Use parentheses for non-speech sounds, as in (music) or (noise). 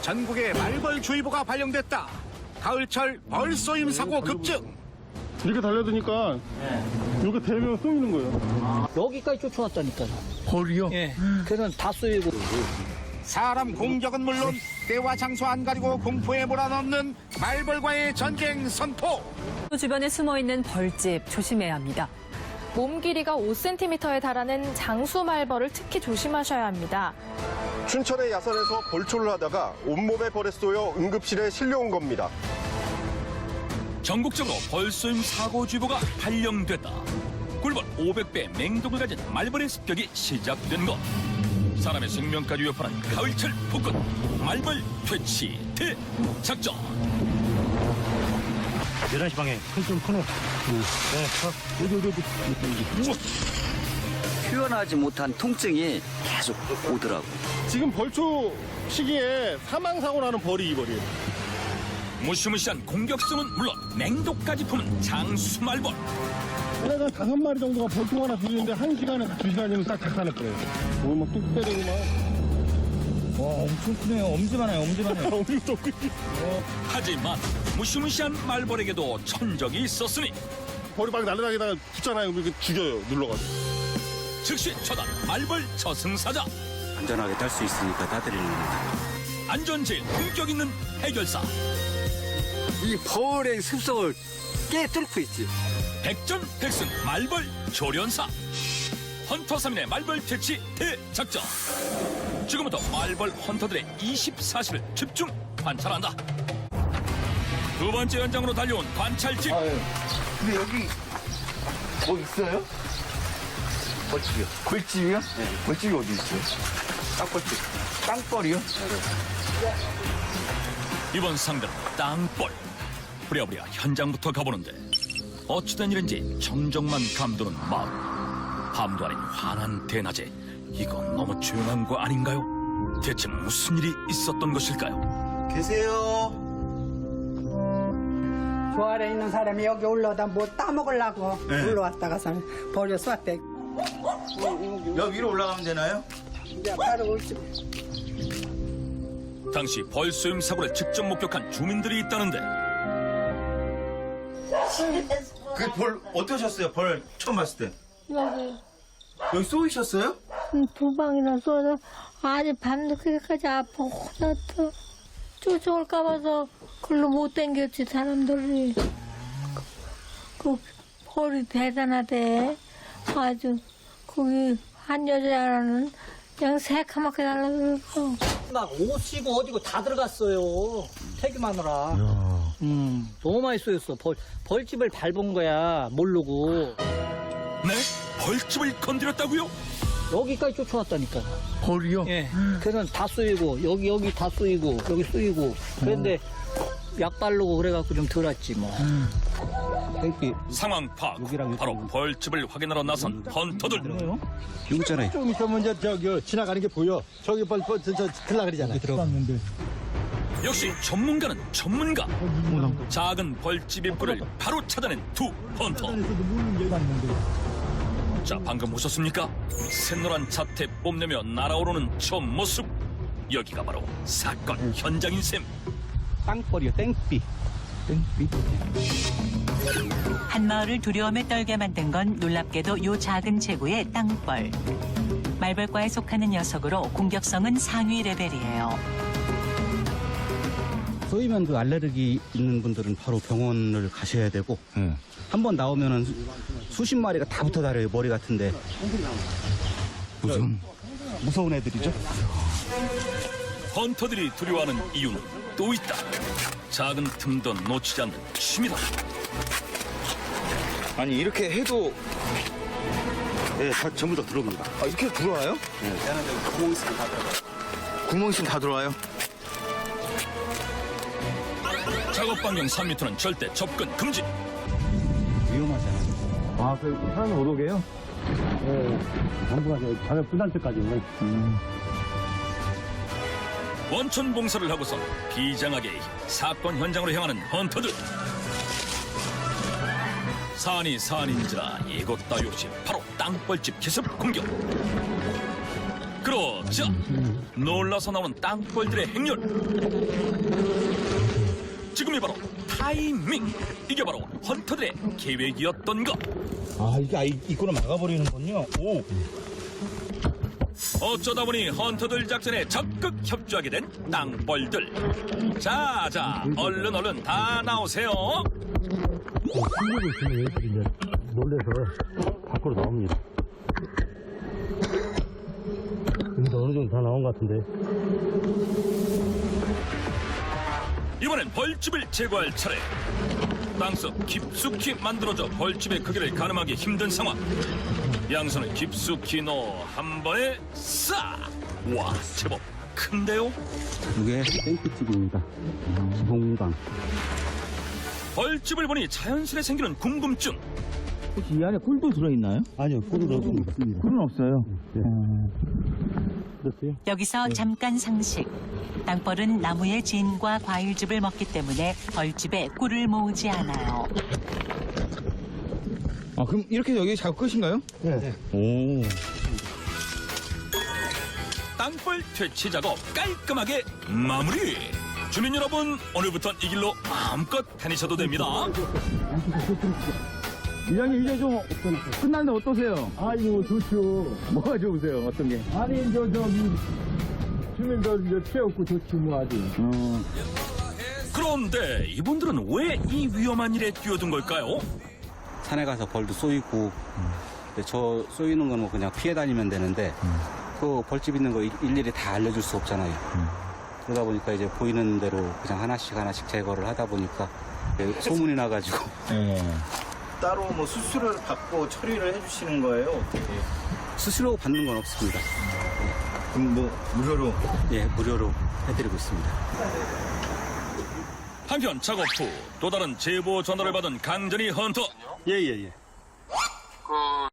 전국에 말벌주의보가 발령됐다. 가을철 벌쏘임 사고 급증. 이렇게 달려드니까 이렇게 대면 쏘이는 거예요. 여기까지 쫓아왔다니까요. 벌이요? 예. 걔는 다 쏘이고. 사람 공격은 물론 때와 장소 안 가리고 공포에 몰아넣는 말벌과의 전쟁 선포. 주변에 숨어 있는 벌집 조심해야 합니다. 몸 길이가 5cm에 달하는 장수말벌을 특히 조심하셔야 합니다. 춘천의 야산에서 벌초를 하다가 온몸에 벌에 쏘여 응급실에 실려온 겁니다. 전국적으로 벌쏘임 사고 주의보가 발령됐다. 꿀벌 500배 맹독을 가진 말벌의 습격이 시작된 것. 사람의 생명까지 위협하는 가을철 폭군 말벌 퇴치 대작전. 11시 방에 큰좀 큰호. 표현하지 못한 통증이 계속 오더라고. 지금 벌초 시기에 사망 사고 나는 벌이 이 벌이에요. 무시무시한 공격성은 물론 맹독까지 품은 장수말벌. 내가 다섯 마리 정도가 벌통 하나 들리는데 한 시간에서 두 시간이면 딱 작살낼 거예요. 뭐막뚝 때리고 막. 와, 엄청 크네요. (laughs) 엄지 많아요, 엄지 많아요. 엄청 크지. 하지만 무시무시한 말벌에게도 천적이 있었으니 벌이 막 날아다니다가 붙잖아요. 이렇게 죽여요, 눌러가지고. 즉시 처단 말벌 저승사자. 안전하게 딸 수 있으니까 따드리는 겁니다. 안전제일 품격 있는 해결사. 이 벌의 습성을 깨뚫고 있지. 백전백승 말벌 조련사 헌터 3인의 말벌 퇴치 대작전 지금부터 말벌 헌터들의 24시를 집중 관찰한다 두 번째 현장으로 달려온 관찰팀 근데 여기 뭐 있어요? 벌집이요. 벌집이요? 네. 벌집이 어디 있어요? 땅벌집. 땅벌이요? 이번 상대는 땅벌 부랴부랴 현장부터 가보는데 어찌된 일인지 정적만 감도는 마음 밤도 아닌 환한 대낮에 이건 너무 조용한 거 아닌가요? 대체 무슨 일이 있었던 것일까요? 계세요. 저 아래 있는 사람이 여기 올라오다 뭐 따먹으려고 올라왔다가서 버려 쐈대. 여기 위로 올라가면 되나요? 이제 바로 올지. 당시 벌쏘임 사고를 직접 목격한 주민들이 있다는데 그 벌 어떠셨어요? 벌 처음 봤을 때. 여기 여기 쏘이셨어요? 두 방이나 쏘서 아주 밤늦게까지 아파 혼났어 쫓아올까 봐서 글로 못 댕겼지 사람들이 그 벌이 대단하대 아주 거기 한 여자는 그냥 새카맣게 날라들고 막 옷이고 어디고 다 들어갔어요. 태기마누라. 음, 너무 많이 쏘였어. 벌, 벌집을 밟은 거야, 모르고. 네? 벌집을 건드렸다고요? 여기까지 쫓아왔다니까. 벌이요? 예. 걔는 다 쏘이고, 여기, 여기 다 쏘이고, 여기 쏘이고. 그런데 약 바르고 그래갖고 좀 덜었지, 뭐. 상황 파악 바로 벌집을 확인하러 나선 헌터들 여기 있잖아요. 좀 있으면 이제 저기 지나가는 게 보여. 저기 벌, 벌, 저, 저, 들라 그러잖아. 들어갔는데. 역시 전문가는 전문가 작은 벌집 입구를 바로 찾아낸 두 헌터 자 방금 보셨습니까? 샛노란 자태 뽐내며 날아오르는 저 모습 여기가 바로 사건 현장인 셈 땅벌이요, 땡삐. 땡삐. 한마을을 두려움에 떨게 만든 건 놀랍게도 요 작은 체구의 땅벌. 말벌과에 속하는 녀석으로 공격성은 상위 레벨이에요. 쏘이면 그 알레르기 있는 분들은 바로 병원을 가셔야 되고 한번 나오면은 수십 마리가 다 붙어 다녀요 머리 같은데 무슨 무서운 애들이죠? 헌터들이 두려워하는 이유는 또 있다 작은 틈도 놓치지 않는 취미다 아니 이렇게 해도 네, 다 전부 다 들어옵니다. 아, 이렇게 들어와요? 구멍 있으면 다 들어와요. 구멍 있으면 다 들어와요? 작업 반경 3m는 절대 접근 금지 위험하잖아요. 아, 그 사람이 못 오게요? 네. 전부가 저 저녁 끝날 때까지. 원천 봉사를 하고서 비장하게 사건 현장으로 향하는 헌터들. 산이 산인지라 이곳 따위 없이 바로 땅벌집 기습 공격. 그렇죠. 놀라서 나오는 땅벌들의 행렬. 지금이 바로 타이밍. 이게 바로 헌터들의 계획이었던 것. 아, 이게 아, 이- 이거를 막아버리는군요. 오. 어쩌다 보니 헌터들 작전에 적극 협조하게 된 땅벌들. 자, 자, 얼른 얼른 다 나오세요. 이제 놀래서 밖으로 나옵니다. 여기도 어느 정도 다 나온 것 같은데. 이번엔 벌집을 제거할 차례. 땅속 깊숙이 만들어져 벌집의 크기를 가늠하기 힘든 상황. 양손을 깊숙이 넣어 한 번에 싹! 와, 제법 큰데요? 이게 땡크집입니다. 기봉강. 벌집을 보니 자연스레 생기는 궁금증. 혹시 이 안에 꿀도 들어있나요? 아니요, 꿀은 없습니다. 꿀은 없어요. 네. 그렇어요? 여기서 잠깐 상식. 땅벌은 나무의 진과 과일즙을 먹기 때문에 벌집에 꿀을 모으지 않아요. 아, 그럼 이렇게 여기 작업 끝인가요? 네. 오. 땅벌 퇴치 작업 깔끔하게 마무리. 주민 여러분, 오늘부터 이 길로 마음껏 다니셔도 됩니다. 이장님 이제 좀 끝났는데 어떠세요? 아이고 좋죠. 뭐가 좋으세요? 어떤 게? 아니 저 저기 주민들 이제 피해 없고 좋지 뭐 아주. 어. 그런데 이분들은 왜 이 위험한 일에 뛰어든 걸까요? 산에 가서 벌도 쏘이고 근데 저 쏘이는 거는 뭐 그냥 피해 다니면 되는데 그 벌집 있는 거 일- 일일이 다 알려줄 수 없잖아요. 그러다 보니까 이제 보이는 대로 그냥 하나씩 하나씩 제거를 하다 보니까 소문이 나가지고 따로 뭐 수수료를 받고 처리를 해주시는 거예요? 어떻게? 수수료 받는 건 없습니다. 그럼 뭐 무료로? 예, 무료로 해드리고 있습니다. 한편 작업 후 또 다른 제보 전화를 받은 강전희 헌터. 예 예 예. 그